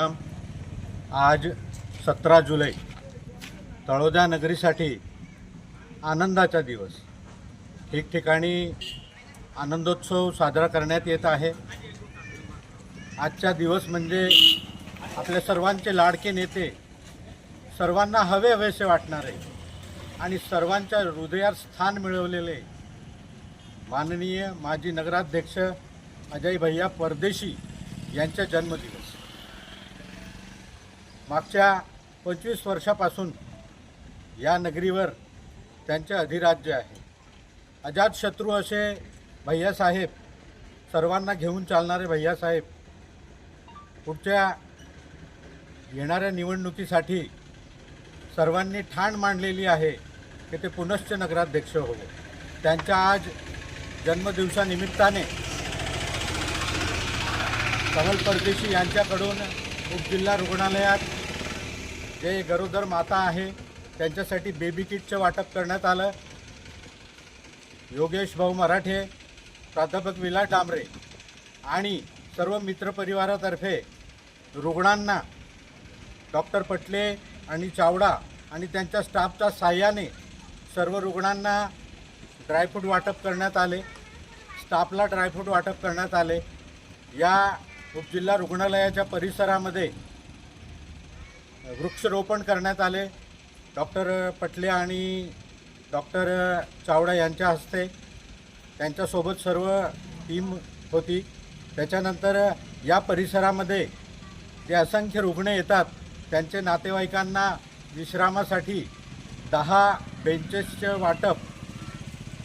आज सतरा जुलै तळोजा नगरीसाठी आनंदाचा दिवस. ठिकठिकाणी आनंदोत्सव साजरा करण्यात येत आहे. आजचा दिवस म्हणजे आपल्या सर्वांचे लाडके नेते सर्वांना हवे हवेसे वाटणारे आणि सर्वांच्या हृदयात स्थान मिळवलेले माननीय माजी नगराध्यक्ष अजय भैया परदेशी यांचा जन्मदिवस. मागच्या पंचवीस वर्षापासून या नगरीवर त्यांचे अधिराज्य आहे. अजातशत्रू असे भैयासाहेब सर्वांना घेऊन चालणारे भैयासाहेब पुढच्या येणाऱ्या निवडणुकीसाठी सर्वांनी ठाण मांडलेली आहे की ते पुनश्च नगराध्यक्ष होवो. त्यांच्या आज जन्मदिवसानिमित्ताने कमल परदेशी यांच्याकडून उपजिल्हा रुग्णालयात जे गरोदर माता आहे त्यांच्यासाठी बेबी किटचं वाटप करण्यात आलं. योगेश भाऊ मराठे प्राध्यापक विलास डांबरे आणि सर्व मित्रपरिवारातर्फे रुग्णांना डॉक्टर पटले आणि चावडा आणि त्यांच्या स्टाफच्या साह्याने सर्व रुग्णांना ड्रायफ्रूट वाटप करण्यात आले. स्टाफला ड्रायफ्रूट वाटप करण्यात आले. या उपजिल्हा रुग्णालयाच्या परिसरामध्ये वृक्षरोपण करण्यात आले. डॉक्टर पटले आणि डॉक्टर चावडा यांच्या हस्ते त्यांच्यासोबत सर्व टीम होती. त्याच्यानंतर या परिसरामध्ये जे असंख्य रुग्ण येतात त्यांचे नातेवाईकांना विश्रामासाठी दहा बेंचेसचे वाटप.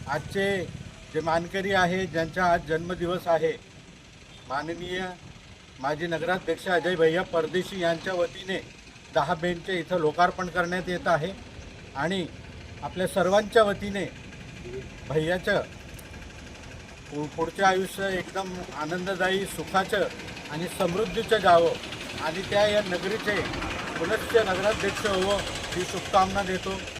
आजचे जे मानकरी आहे ज्यांचा आज जन्मदिवस आहे माननीय माजी नगराध्यक्ष अजय भैया परदेशी यांच्या वतीने दहा बेंचे इथं लोकार्पण करण्यात येत आहे. आणि आपल्या सर्वांच्या वतीने भैयाचं पुढचं आयुष्य एकदम आनंददायी सुखाचं आणि समृद्धीचं जावं. आणि त्या या नगरीचे पुनश्च नगराध्यक्ष होवं ही शुभकामना देतो.